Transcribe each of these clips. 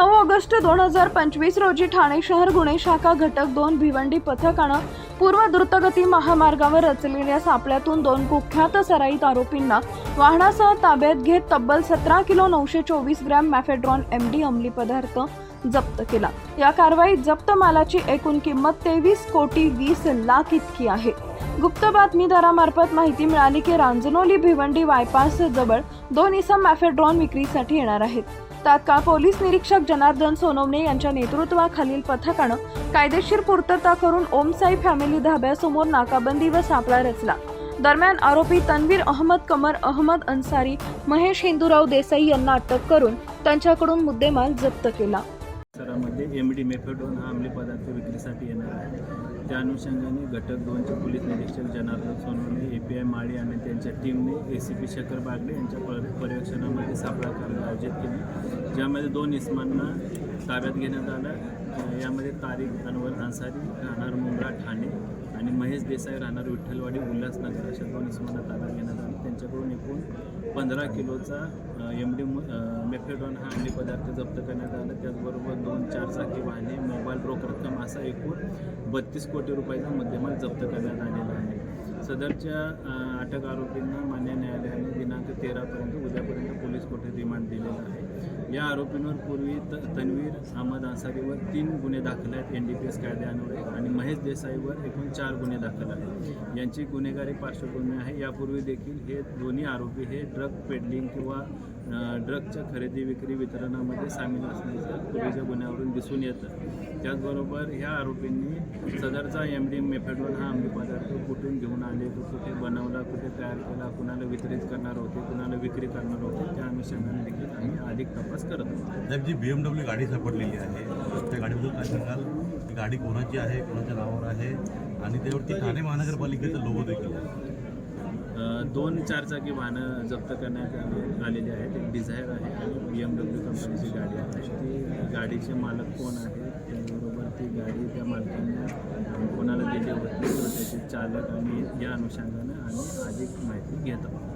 नऊ ऑगस्ट दोन हजार पंचवीस रोजी ठाणे शहर गुन्हे शाखा घटक दोन भिवंडी पथकानं पूर्व द्रुतगती महामार्गावर रचलेल्या सापळ्यातून दोन कुख्यात सराईत आरोपींना वाहनासह ताब्यात घेत तब्बल सतरा किलो नऊशे चोवीस ग्रॅम मॅफेड्रॉन एम डी अंमली पदार्थ जप्त केला. या कारवाईत जप्त मालाची एकूण किंमत तेवीस कोटी वीस लाख इतकी आहे. गुप्त बातमीदारामार्फत माहिती मिळाली की रांजनोली भिवंडी बायपास जवळ दोन इसम मॅफेड्रॉन विक्रीसाठी येणार आहेत. तात्काळ पोलीस निरीक्षक जनार्दन सोनवणे यांच्या नेतृत्वाखालील पथकानं कायदेशीर पूर्तता करून ओमसाई फॅमिली धाब्यासमोर नाकाबंदी व सापळा रचला. दरम्यान आरोपी तन्वीर अहमद कमर अहमद अन्सारी महेश हिंदूराव देसाई यांना अटक करून त्यांच्याकडून मुद्देमाल जप्त केला. सिमेफेडोन हा अंमली पदार्थ विक्रीसाठी येणार आहे. त्या अनुषंगाने घटक दोनचे पोलीस निरीक्षक Janardan Sonawane A P I Mali आणि त्यांच्या टीमने A C P Shekhar Bagde यांच्या पर पर्यवेक्षणामध्ये सापळा कार्य आयोजित केली ज्यामध्ये दोन इस्मांना ताब्यात घेण्यात आलं. यामध्ये तारीख अनवर अन्सारी राहणार मुंब्रा ठाणे आणि महेश देसाई राहणार विठ्ठलवाडी उल्हासनगर अशा दोन इस्मांना ताब्यात घेण्यात आलं. त्यांच्याकडून एकूण पंधरा किलोचा एम डी मेफेडॉन हा अंडी पदार्थ जप्त करण्यात आला. त्याचबरोबर दोन चार चाकी वाहने मोबाईल रोख रक्कम असा एकूण बत्तीस कोटी रुपयाचा मुद्देमाल जप्त करण्यात आलेला आहे. सदरच्या अटक आरोपींना मान्य न्यायालयाने दिनांक तेरापर्यंत उद्यापर्यंत पोलीस कोठे रिमांड दिलेला आहे? या आरोपींवर पूर्वी त तन्वीर अहमद अन्सारीवर तीन गुन्हे दाखल आहेत एन डी पी एस कायद्यान्वये आणि महेश देसाईवर एकूण चार गुन्हे दाखल आहेत. यांची गुन्हेगारी पार्श्वभूमी आहे. यापूर्वी देखील हे दोन्ही आरोपी हे ड्रग पेडलिंग किंवा ड्रगच्या खरेदी विक्री वितरणामध्ये सामील असण्याचं पूर्वीच्या गुन्ह्यावरून दिसून येतं. त्याचबरोबर ह्या आरोपींनी सदरचा एम डी मेफेडॉन हा अंमली पदार्थ कुठून घेऊन आले तो कुठे बनवला कुठे तयार केला कुणाला वितरित करणार होते कुणाला विक्री करणार होते त्या अनुषंगाने देखील आम्ही अधिक तपास करत साहेब जी बी एम डब्ल्यू गाडी सापडलेली आहे त्या गाडीबद्दल काय सांगाल? ती गाडी कोणाची आहे कोणाच्या नावावर आहे? आणि त्यावरती ठाणे महानगरपालिकेचं लोगो देखील आहे. दोन चारचाकी वाहनं जप्त करण्यात आले- आलेली आहेत. एक डिझायर आहे आणि बी एम डब्ल्यू कंपनीची गाडी आहे. ती गाडीचे मालक कोण आहे त्याचबरोबर ती गाडी त्या मालकांना कोणाला दिली होती त्याचे चालक आणि या अनुषंगानं आम्ही अधिक माहिती घेत. आहोत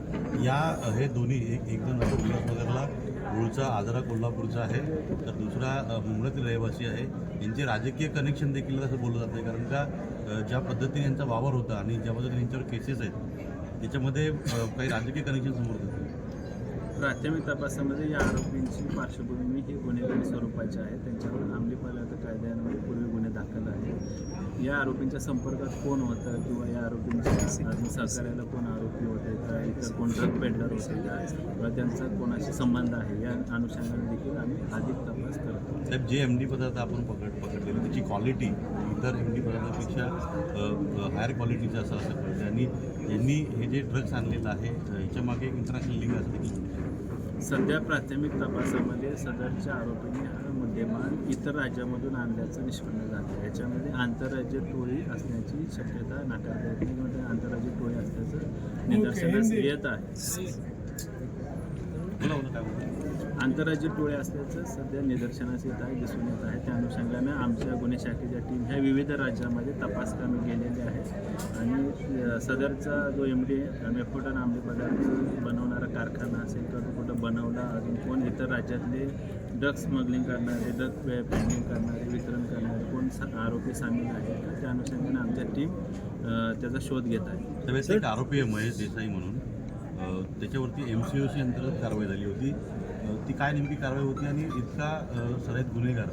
या हे दोन्ही एक एक जण उल्हासनगरला मूळचा आजरा कोल्हापूरचा आहे. तर दुसरा मुंबईतील रहिवासी आहे. यांचे राजकीय कनेक्शन देखील असं बोललं जातं आहे कारण का ज्या पद्धतीने यांचा वावर होता आणि ज्या पद्धतीने यांच्यावर केसेस आहेत त्याच्यामध्ये काही राजकीय कनेक्शन समोर येतं प्राथमिक तपासामध्ये या आरोपींची पार्श्वभूमी ही गुन्हेगारी स्वरूपाची आहे. त्यांच्यावर अंमली पदार्थ कायद्यान्वये पूर्वी गुन्हे दाखल आहे या आरोपींच्या संपर्कात कोण होतं किंवा या आरोपींच्या सहकार्याला कोण आरोपी होते का इतर कोण ड्रग पेडलर होते का किंवा त्यांचा कोणाशी संबंध आहे या अनुषंगाने देखील आम्ही अधिक तपास करतो साहेब जे एम डी पदार्थ आपण पकड पकडलेले त्याची क्वालिटी इतर एम डी पदार्थापेक्षा हायर क्वालिटीचं असं असं कळतं. आणि यांनी हे जे ड्रग्स आणलेलं आहे ह्याच्यामागे इंटरनॅशनल लिंक असं देखील सध्या प्राथमिक तपासामध्ये सदरच्या आरोपींनी हा मुद्देमाल इतर राज्यामधून आणल्याचं निष्पन्न झालं याच्यामध्ये आंतरराज्य टोळी असण्याची शक्यता किंवा ते आंतरराज्य टोळी असल्याचं निदर्शनास येत आहे. बोला बोला काय आंतरराज्य टोळे असल्याचं सध्या निदर्शनास येत आहे दिसून येत आहे. त्या अनुषंगाने आमच्या गुन्हे शाखेच्या टीम ह्या विविध राज्यामध्ये तपास कामी गेलेले आहेत. आणि सदरचा जो एम डी मेफोटन आंबे पदार्थ बनवणारा कारखाना असेल तर तो कुठं बनवला अजून कोण इतर राज्यातले ड्रग स्मगलिंग करणारे ड्रग पेंडिंग करणारे वितरण करणारे कोण सा आरोपी सामील आहेत त्या अनुषंगाने आमच्या टीम त्याचा शोध घेत आहे. आरोपी आहे महेश देसाई म्हणून. त्याच्यावरती एम सी ओ सी अंतर्गत कारवाई झाली होती. ती काय नेमकी कारवाई होती आणि इतका सराईत गुन्हेगार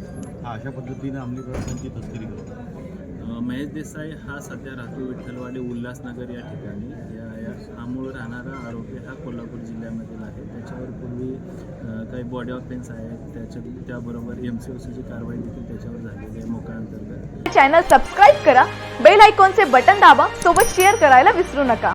हा अशा पद्धतीने अंमली पदार्थांची तस्करी करतो. महेश देसाई हा सध्या राहतो विठ्ठलवाडी उल्हासनगर या ठिकाणी. या या हा मूळ राहणारा आरोपी हा कोल्हापूर जिल्ह्यामधील आहे. त्याच्यावर पूर्वी काही बॉडी ऑफेन्स आहेत. त्याच्या त्याबरोबर एम सी ओ सीची कारवाई देखील त्याच्यावर झालेली आहे मोका अंतर्गत. चॅनल सबस्क्राईब करा. बेल आयकॉनचे बटन दाबा. सोबत शेअर करायला विसरू नका.